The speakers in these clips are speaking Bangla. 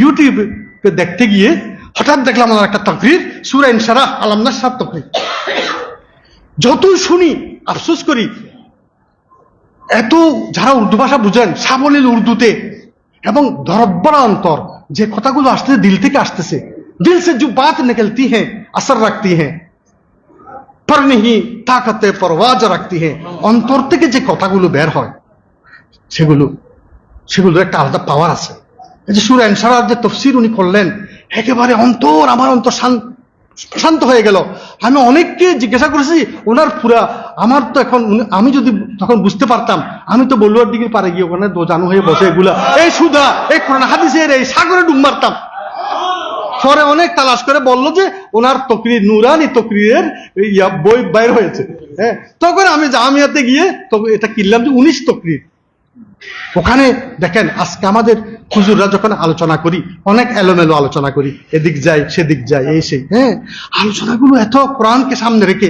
ইউটিউবে দেখতে গিয়ে হঠাৎ দেখলাম আমার একটা তকরির সুরা ইনসারা আলমদার সাহ তকরির যতই শুনি, আফসোস করি, এত যারা উর্দু ভাষা বুঝেন, সাবলীল উর্দুতে এবং ধরব্বরা অন্তর, যে কথাগুলো আসতেছে দিল থেকে আসতেছে, দিল সে যু বাত নিকলতি হ্যাঁ আসর রাখতি হ্যাঁ পর নেহি তাকাতে পরওয়াজ রাখতি হ্যাঁ অন্তর থেকে যে কথাগুলো বের হয়, সেগুলো, সেগুলোর একটা আলাদা পাওয়ার আছে। যে সুর অ্যান্সারার যে তফসির উনি করলেন, একেবারে অন্তর, আমার অন্তর শান্ত হয়ে গেল। আমি অনেককে জিজ্ঞাসা করেছি, ওনার পুরা আমার তো এখন আমি যদি তখন বুঝতে পারতাম, আমি তো বলুয়ার দিকে পারে গিয়ে ওখানে দোজানু হয়ে বসে এগুলা। এই সুদা, এই কোরআন হাদিসের এই সাগরে ডুব মারতাম। পরে অনেক তালাশ করে বলল যে, ওনার তকরির, নুরানি তকরিরের বই বাইর হয়েছে। হ্যাঁ তখন আমি জামিয়াতে গিয়ে এটা কিনলাম যে উনিশ তকরির। ওখানে দেখেন, আজকে আমাদের হুজুররা যখন আলোচনা করি, অনেক এলোমেলো আলোচনা করি, এদিক যাই সেদিক যাই এই সেই হ্যাঁ আলোচনাগুলো এত কোরআনকে সামনে রেখে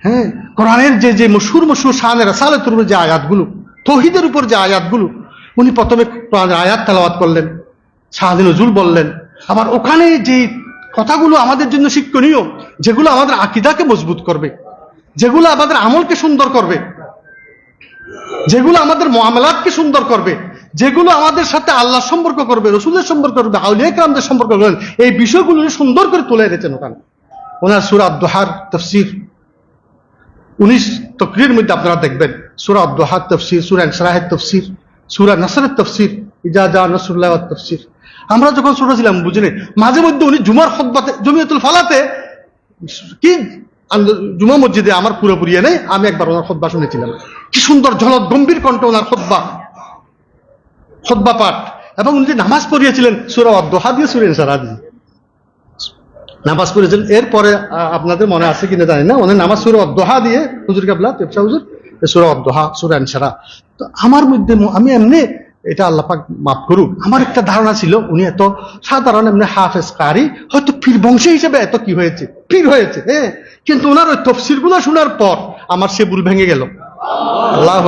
হ্যাঁ কোরআনের যে যে মশুর মশুর শাহানের রাসালের উপর যে আয়াতগুলো, তহিদের উপর যে আয়াতগুলো, উনি প্রথমে কোরআনের আয়াত তেলাওয়াত করলেন শাহাদি নজরুল বললেন। আবার ওখানে যে কথাগুলো আমাদের জন্য শিক্ষণীয়, যেগুলো আমাদের আকিদাকে মজবুত করবে, যেগুলো আমাদের আমলকে সুন্দর করবে, যেগুলো আমাদের মহামেলাতকে সুন্দর করবে যেগুলো আমাদের সাথে আল্লাহ সম্পর্ক করবে, রসুলের সম্পর্ক করবে, আউলিয়া কালামদের সম্পর্ক করবেন এই বিষয়গুলো সুন্দর করে তুলে এনেছেন ওখানে। ওনার সুরা দোহার তফসির। উনিশ তকরির মধ্যে আপনারা দেখবেন, সুরা দোহার তফসির, সুরা সারাহের তফসির, সুরা নাসরের তফসির ইজাজা নসরুল্লাহ তফসির। আমরা যখন ছোট ছিলাম বুঝলেন মাঝে মধ্যে উনি জুমার খতবাতে জমিয়তুল ফালাতে, কি জুমা মসজিদে আমার পুরোপুরি নেই, আমি একবার ওনার খোদ্া শুনেছিলাম। কি সুন্দর, ঝলক, গম্ভীর কণ্ঠে ওনার খোদ্া খোদ্া পাঠ। এবং উনি নামাজ পড়িয়েছিলেন, সুরা অদ্দোহা দিয়ে সুরেন সারা দিয়ে নামাজ পড়েছিলেন এরপরে আপনাদের মনে আছে কিনা জানি না উনি নামাজ সুরা অদ্দোহা দিয়ে, হুজুর কাবলা, তেপসা হুজুর সুরা অদ্দোহা সুরা তো আমার মধ্যে আমি এমনি, এটা আল্লাপাক মাফ করুক, আমার একটা ধারণা ছিল, উনি এত সাধারণ এমনি হাফেজ কারি হয়তো পীর বংশ হিসেবে এত কি হয়েছে? পীর হয়েছে হ্যাঁ। কিন্তু ওনার ওই তফসির শোনার পর, আমার সে ভুল ভেঙে গেল। আল্লাহ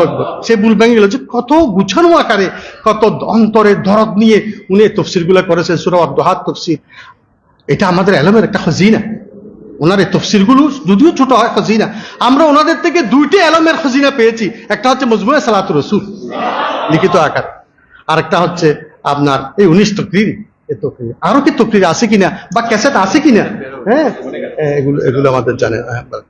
সে ভুল ভেঙে গেল যে কত গুছানো আকারে, কত অন্তরের দরদ নিয়ে উনি তফসিরগুলো করেছেন, সুরা অদ্দোহাত তফসির এটা আমাদের এলমের একটা খজিনা। ওনার এই তফসিরগুলো যদিও ছোট হয়, খজিনা। আমরা ওনাদের থেকে দুইটি এলমের খজিনা পেয়েছি। একটা হচ্ছে মজমুয়া সালাত রসুল, লিখিত আকার। আর একটা হচ্ছে আপনার এই উনিশ তকরির, এই তকরির। আরও কি তকরির আছে কিনা বা ক্যাসেট আছে কিনা? হ্যাঁ এগুলো এগুলো আমাদের জানে